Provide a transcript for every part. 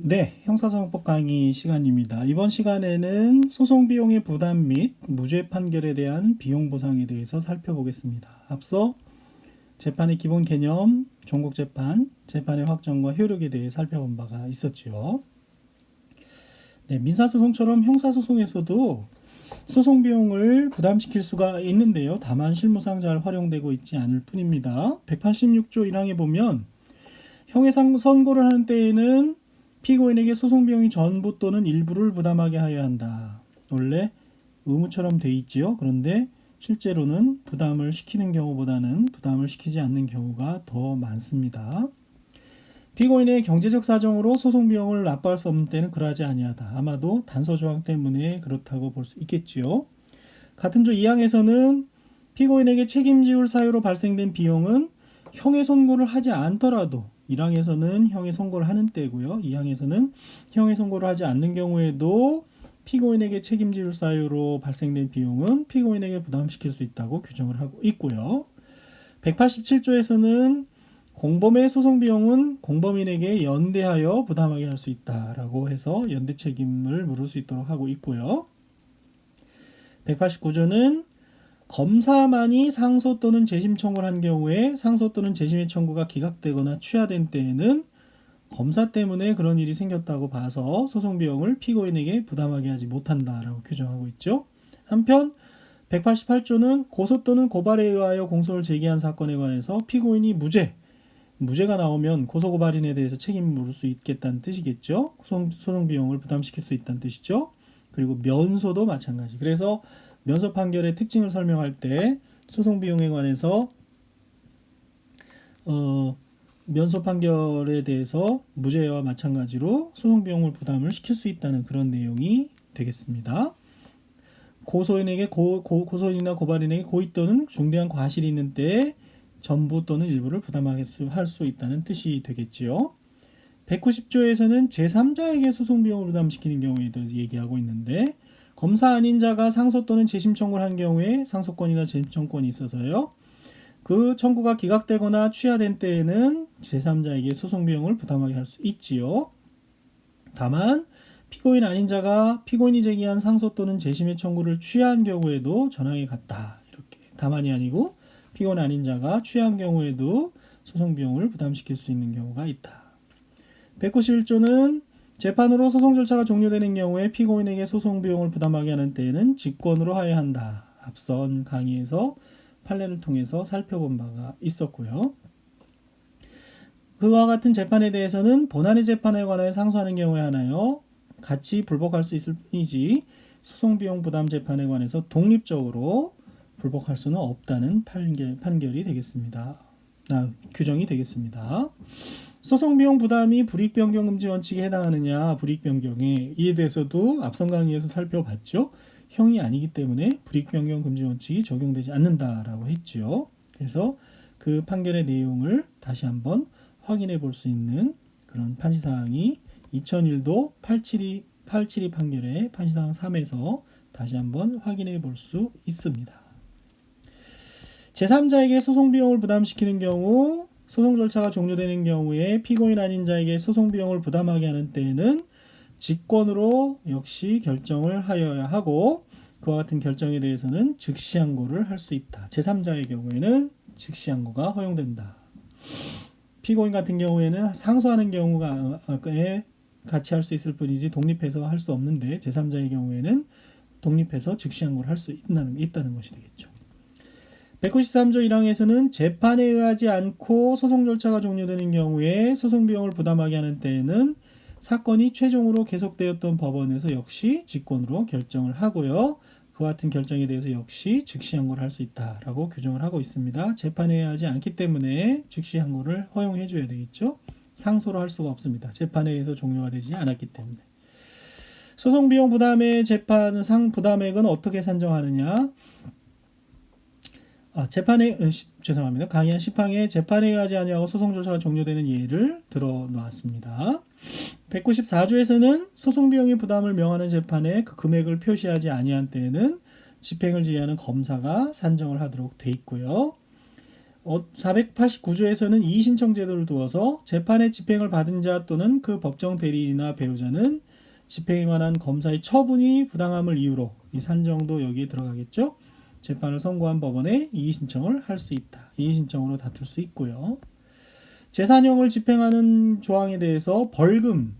네, 형사소송법 강의 시간입니다. 이번 시간에는 소송 비용의 부담 및 무죄 판결에 대한 비용 보상에 대해서 살펴보겠습니다. 앞서 재판의 기본 개념, 종국 재판, 재판의 확정과 효력에 대해 살펴본 바가 있었죠. 네, 민사소송처럼 형사소송에서도 소송 비용을 부담시킬 수가 있는데요. 다만 실무상 잘 활용되고 있지 않을 뿐입니다. 186조 1항에 보면 형의 상- 선고를 하는 때에는 피고인에게 소송 비용이 전부 또는 일부를 부담하게 하여야 한다. 원래 의무처럼 돼 있지요. 그런데 실제로는 부담을 시키는 경우보다는 부담을 시키지 않는 경우가 더 많습니다. 피고인의 경제적 사정으로 소송 비용을 납부할 수 없는 때는 그러하지 아니하다. 아마도 단서 조항 때문에 그렇다고 볼 수 있겠지요. 같은 조 2항에서는 피고인에게 책임지울 사유로 발생된 비용은 형의 선고를 하지 않더라도 1항에서는 형의 선고를 하는 때고요. 2항에서는 형의 선고를 하지 않는 경우에도 피고인에게 책임질 사유로 발생된 비용은 피고인에게 부담시킬 수 있다고 규정을 하고 있고요. 187조에서는 공범의 소송 비용은 공범인에게 연대하여 부담하게 할 수 있다라고 해서 연대 책임을 물을 수 있도록 하고 있고요. 189조는 검사만이 상소 또는 재심 청구를 한 경우에 상소 또는 재심의 청구가 기각되거나 취하된 때에는 검사 때문에 그런 일이 생겼다고 봐서 소송 비용을 피고인에게 부담하게 하지 못한다라고 규정하고 있죠. 한편 188조는 고소 또는 고발에 의하여 공소를 제기한 사건에 관해서 피고인이 무죄, 무죄가 나오면 고소 고발인에 대해서 책임을 물을 수 있겠다는 뜻이겠죠. 소송, 소송 비용을 부담시킬 수 있다는 뜻이죠. 그리고 면소도 마찬가지. 그래서 면소 판결의 특징을 설명할 때 소송 비용에 관해서 어, 면소 판결에 대해서 무죄와 마찬가지로 소송 비용을 부담을 시킬 수 있다는 그런 내용이 되겠습니다. 고소인에게 고, 고, 고소인이나 고발인에게 고의 또는 중대한 과실이 있는 때에 전부 또는 일부를 부담할 수, 할수 있다는 뜻이 되겠지요. 190조에서는 제3자에게 소송 비용을 부담시키는 경우에 대해서 얘기하고 있는데 검사 아닌 자가 상소 또는 재심 청구를 한 경우에 상소권이나 재심 청구권이 있어서요. 그 청구가 기각되거나 취하된 때에는 제3자에게 소송 비용을 부담하게 할 수 있지요. 다만 피고인 아닌 자가 피고인이 제기한 상소 또는 재심의 청구를 취한 경우에도 전항에 같다. 이렇게 다만이 아니고 피고인 아닌 자가 취한 경우에도 소송 비용을 부담시킬 수 있는 경우가 있다. 191조는 재판으로 소송 절차가 종료되는 경우에 피고인에게 소송 비용을 부담하게 하는 때에는 직권으로 하여야 한다. 앞선 강의에서 판례를 통해서 살펴본 바가 있었고요. 그와 같은 재판에 대해서는 본안의 재판에 관하여 상소하는 경우에 하나요. 같이 불복할 수 있을 뿐이지 소송 비용 부담 재판에 관해서 독립적으로 불복할 수는 없다는 판결, 판결이 되겠습니다. 아, 규정이 되겠습니다. 소송 비용 부담이 불이익 변경 금지 원칙에 해당하느냐 불이익 변경에 이에 대해서도 앞선 강의에서 살펴봤죠. 형이 아니기 때문에 불이익 변경 금지 원칙이 적용되지 않는다라고 했지요. 그래서 그 판결의 내용을 다시 한번 확인해 볼 수 있는 그런 판시 사항이 2001도 872 872 판결의 판시 사항 3에서 다시 한번 확인해 볼 수 있습니다. 제3자에게 소송 비용을 부담시키는 경우 소송 절차가 종료되는 경우에 피고인 아닌 자에게 소송 비용을 부담하게 하는 때에는 직권으로 역시 결정을 하여야 하고 그와 같은 결정에 대해서는 즉시 항고를 할 수 있다. 제3자의 경우에는 즉시 항고가 허용된다. 피고인 같은 경우에는 상소하는 경우가 에 같이 할 수 있을 뿐이지 독립해서 할 수 없는데 제3자의 경우에는 독립해서 즉시 항고를 할 수 있다는, 있다는 것이 되겠죠. 193조 1항에서는 재판에 의하지 않고 소송 절차가 종료되는 경우에 소송 비용을 부담하게 하는 때에는 사건이 최종으로 계속되었던 법원에서 역시 직권으로 결정을 하고요. 그와 같은 결정에 대해서 역시 즉시 항고를 할 수 있다라고 규정을 하고 있습니다. 재판에 의하지 않기 때문에 즉시 항고를 허용해 줘야 되겠죠. 상소를 할 수가 없습니다. 재판에 의해서 종료가 되지 않았기 때문에. 소송 비용 부담의 재판 상 부담액은 어떻게 산정하느냐? 아, 재판에 어, 시- 죄송합니다. 강의한 10항에 재판에 의하지 아니하고 소송 절차가 종료되는 예를 들어 놓았습니다. 194조에서는 소송 비용의 부담을 명하는 재판에 그 금액을 표시하지 아니한 때에는 집행을 지휘하는 검사가 산정을 하도록 돼 있고요. 489조에서는 이의신청 제도를 두어서 재판에 집행을 받은 자 또는 그 법정 대리인이나 배우자는 집행에 관한 검사의 처분이 부당함을 이유로 이 산정도 여기에 들어가겠죠. 재판을 선고한 법원에 이의신청을 할 수 있다. 이의신청으로 다툴 수 있고요. 재산형을 집행하는 조항에 대해서 벌금,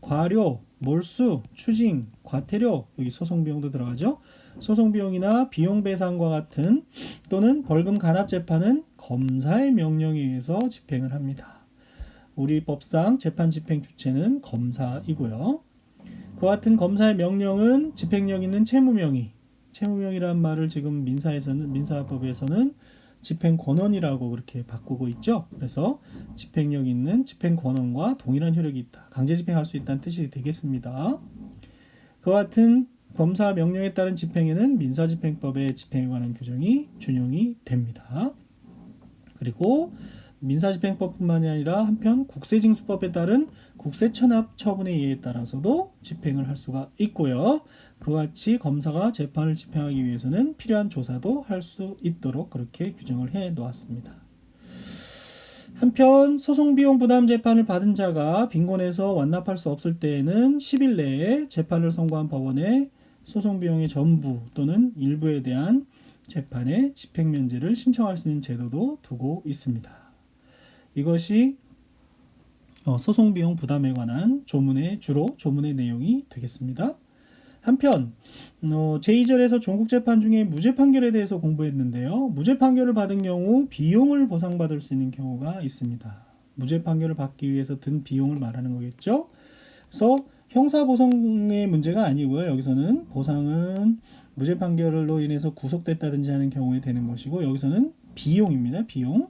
과료, 몰수, 추징, 과태료 여기 소송 비용도 들어가죠. 소송 비용이나 비용 배상과 같은 또는 벌금 간합 재판은 검사의 명령에 의해서 집행을 합니다. 우리 법상 재판 집행 주체는 검사이고요. 그와 같은 검사의 명령은 집행력 있는 채무명의, 채무명의라는 말을 지금 민사에서는 민사법에서는 집행 권한이라고 그렇게 바꾸고 있죠. 그래서 집행력 있는 집행 권한과 동일한 효력이 있다. 강제 집행할 수 있다는 뜻이 되겠습니다. 그와 같은 검사 명령에 따른 집행에는 민사집행법의 집행에 관한 규정이 준용이 됩니다. 그리고 민사집행법뿐만이 아니라 한편 국세징수법에 따른 국세천합 처분의 예에 따라서도 집행을 할 수가 있고요. 그와 같이 검사가 재판을 집행하기 위해서는 필요한 조사도 할 수 있도록 그렇게 규정을 해 놓았습니다. 한편 소송 비용 부담 재판을 받은 자가 빈곤해서 완납할 수 없을 때에는 10일 내에 재판을 선고한 법원에 소송 비용의 전부 또는 일부에 대한 재판의 집행 면제를 신청할 수 있는 제도도 두고 있습니다. 이것이 어, 소송 비용 부담에 관한 조문의 주로 조문의 내용이 되겠습니다. 한편 어, 제2절에서 종국 재판 중에 무죄 판결에 대해서 공부했는데요. 무죄 판결을 받은 경우 비용을 보상받을 수 있는 경우가 있습니다. 무죄 판결을 받기 위해서 든 비용을 말하는 거겠죠. 그래서 형사 보상의 문제가 아니고요. 여기서는 보상은 무죄 판결로 인해서 구속됐다든지 하는 경우에 되는 것이고 여기서는 비용입니다. 비용.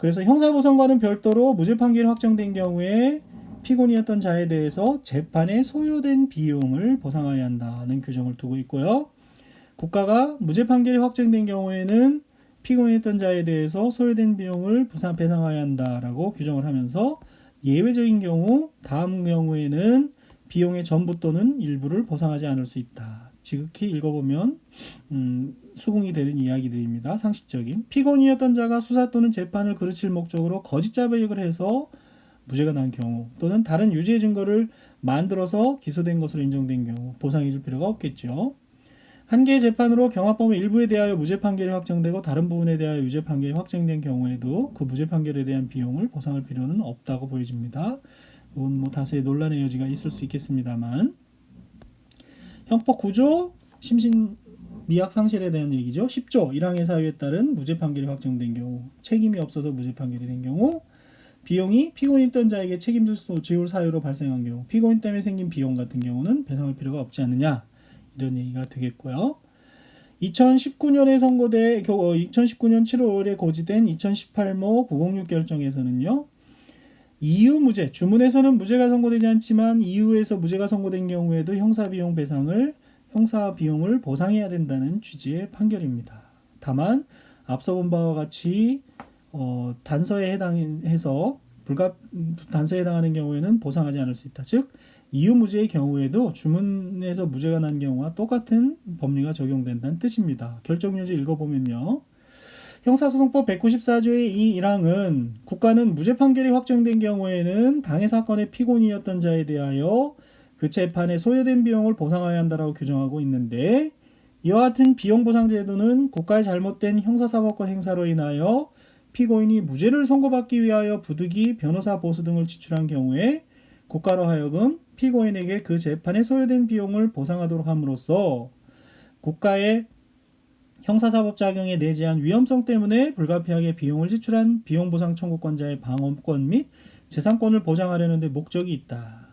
그래서 형사보상과는 별도로 무죄 판결이 확정된 경우에 피고인이었던 자에 대해서 재판에 소요된 비용을 보상해야 한다는 규정을 두고 있고요. 국가가 무죄 판결이 확정된 경우에는 피고인이었던 자에 대해서 소요된 비용을 부상 배상해야 한다라고 규정을 하면서 예외적인 경우 다음 경우에는 비용의 전부 또는 일부를 보상하지 않을 수 있다. 지극히 읽어보면 음, 수긍이 되는 이야기들입니다. 상식적인 피고인이었던 자가 수사 또는 재판을 그르칠 목적으로 거짓 자백을 해서 무죄가 난 경우 또는 다른 유죄 증거를 만들어서 기소된 것으로 인정된 경우 보상해 줄 필요가 없겠죠. 한 개의 재판으로 경합범의 일부에 대하여 무죄 판결이 확정되고 다른 부분에 대하여 유죄 판결이 확정된 경우에도 그 무죄 판결에 대한 비용을 보상할 필요는 없다고 보여집니다. 이건 뭐 다수의 논란의 여지가 있을 수 있겠습니다만 형법 9조 심신 미약 상실에 대한 얘기죠. 10조 1항의 사유에 따른 무죄 판결이 확정된 경우 책임이 없어서 무죄 판결이 된 경우 비용이 피고인 던 자에게 책임질 수 지울 사유로 발생한 경우 피고인 때문에 생긴 비용 같은 경우는 배상할 필요가 없지 않느냐 이런 얘기가 되겠고요. 2019년에 선고돼 2019년 7월에 고지된 2018모 906 결정에서는요. 이유 무죄 주문에서는 무죄가 선고되지 않지만 이유에서 무죄가 선고된 경우에도 형사 비용 배상을 형사 비용을 보상해야 된다는 취지의 판결입니다. 다만 앞서 본 바와 같이 어, 단서에 해당해서 불가 단서에 해당하는 경우에는 보상하지 않을 수 있다. 즉 이유 무죄의 경우에도 주문에서 무죄가 난 경우와 똑같은 법리가 적용된다는 뜻입니다. 결정유지 읽어보면요. 형사소송법 194조의 이 1항은 국가는 무죄 판결이 확정된 경우에는 당해 사건의 피고인이었던 자에 대하여 그 재판에 소요된 비용을 보상해야 한다라고 규정하고 있는데 이와 같은 비용 보상 제도는 국가의 잘못된 형사사법권 행사로 인하여 피고인이 무죄를 선고받기 위하여 부득이 변호사 보수 등을 지출한 경우에 국가로 하여금 피고인에게 그 재판에 소요된 비용을 보상하도록 함으로써 국가의 형사사법 작용에 내재한 위험성 때문에 불가피하게 비용을 지출한 비용보상 청구권자의 방어권 및 재산권을 보장하려는 데 목적이 있다.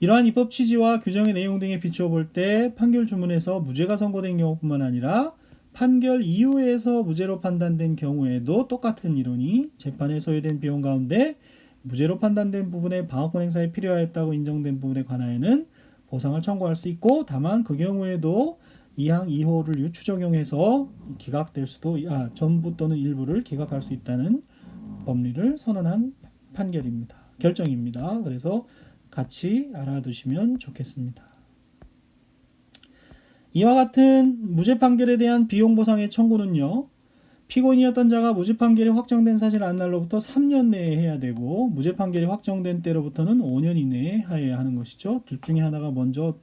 이러한 입법 취지와 규정의 내용 등에 비추어 볼 때 판결 주문에서 무죄가 선고된 경우뿐만 아니라 판결 이후에서 무죄로 판단된 경우에도 똑같은 이론이 재판에 소요된 비용 가운데 무죄로 판단된 부분에 방어권 행사에 필요하였다고 인정된 부분에 관하여는 보상을 청구할 수 있고 다만 그 경우에도 2항 2호를 유추 적용해서 기각될 수도 아 전부 또는 일부를 기각할 수 있다는 법리를 선언한 판결입니다. 결정입니다. 그래서 같이 알아두시면 좋겠습니다. 이와 같은 무죄 판결에 대한 비용 보상의 청구는요. 피고인이었던 자가 무죄 판결이 확정된 사실 안 날로부터 3년 내에 해야 되고 무죄 판결이 확정된 때로부터는 5년 이내에 해야 하는 것이죠. 둘 중에 하나가 먼저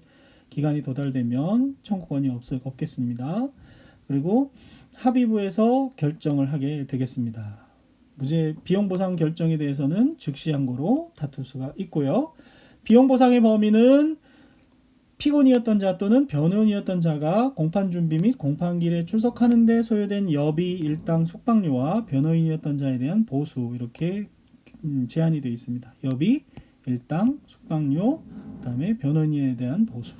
기간이 도달되면 청구권이 없, 없겠습니다. 그리고 합의부에서 결정을 하게 되겠습니다. 무죄 비용 보상 결정에 대해서는 즉시 항고로 다툴 수가 있고요. 비용 보상의 범위는 피고인이었던 자 또는 변호인이었던 자가 공판 준비 및 공판길에 출석하는 데 소요된 여비, 일당, 숙박료와 변호인이었던 자에 대한 보수 이렇게 음, 제한이 되어 있습니다. 여비, 일당, 숙박료, 그다음에 변호인에 대한 보수.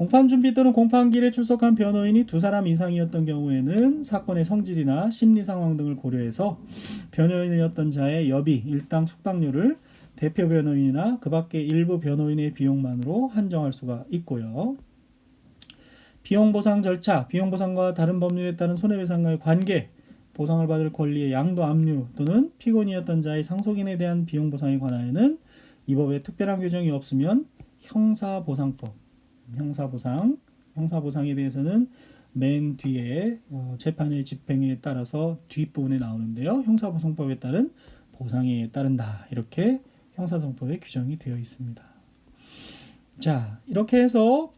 공판 준비 또는 공판길에 출석한 변호인이 두 사람 이상이었던 경우에는 사건의 성질이나 심리 상황 등을 고려해서 변호인이었던 자의 여비, 일당, 숙박료를 대표 변호인이나 그 밖의 일부 변호인의 비용만으로 한정할 수가 있고요. 비용 보상 절차, 비용 보상과 다른 법률에 따른 손해배상과의 관계, 보상을 받을 권리의 양도 압류 또는 피고인이었던 자의 상속인에 대한 비용 보상에 관하여는 이 법에 특별한 규정이 없으면 형사보상법, 형사보상, 형사보상에 대해서는 맨 뒤에 어, 재판의 집행에 따라서 뒷부분에 나오는데요. 형사보상법에 따른 보상에 따른다. 이렇게 형사성법에 규정이 되어 있습니다. 자, 이렇게 해서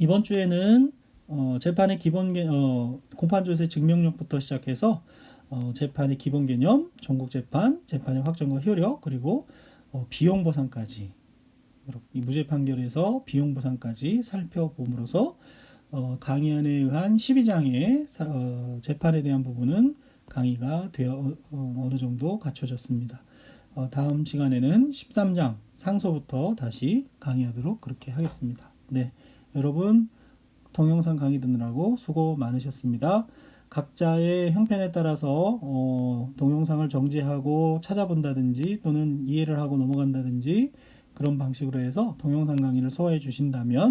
이번 주에는 어, 재판의 기본 개, 어, 공판조세 증명력부터 시작해서 어, 재판의 기본 개념, 전국 재판, 재판의 확정과 효력, 그리고 어, 비용 보상까지 이렇게 무죄 판결에서 비용 보상까지 살펴봄으로써 어, 강의안에 의한 12장의 사, 어, 재판에 대한 부분은 강의가 되어 어, 어느 정도 갖춰졌습니다. 어, 다음 시간에는 13장 상소부터 다시 강의하도록 그렇게 하겠습니다. 네, 여러분 동영상 강의 듣느라고 수고 많으셨습니다. 각자의 형편에 따라서 어, 동영상을 정지하고 찾아본다든지 또는 이해를 하고 넘어간다든지 그런 방식으로 해서 동영상 강의를 소화해 주신다면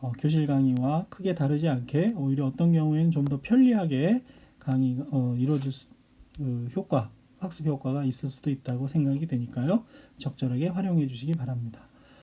어, 교실 강의와 크게 다르지 않게 오히려 어떤 경우에는 좀 더 편리하게 강의가 어, 이루어질 수, 그 효과 학습 효과가 있을 수도 있다고 생각이 되니까요. 적절하게 활용해 주시기 바랍니다.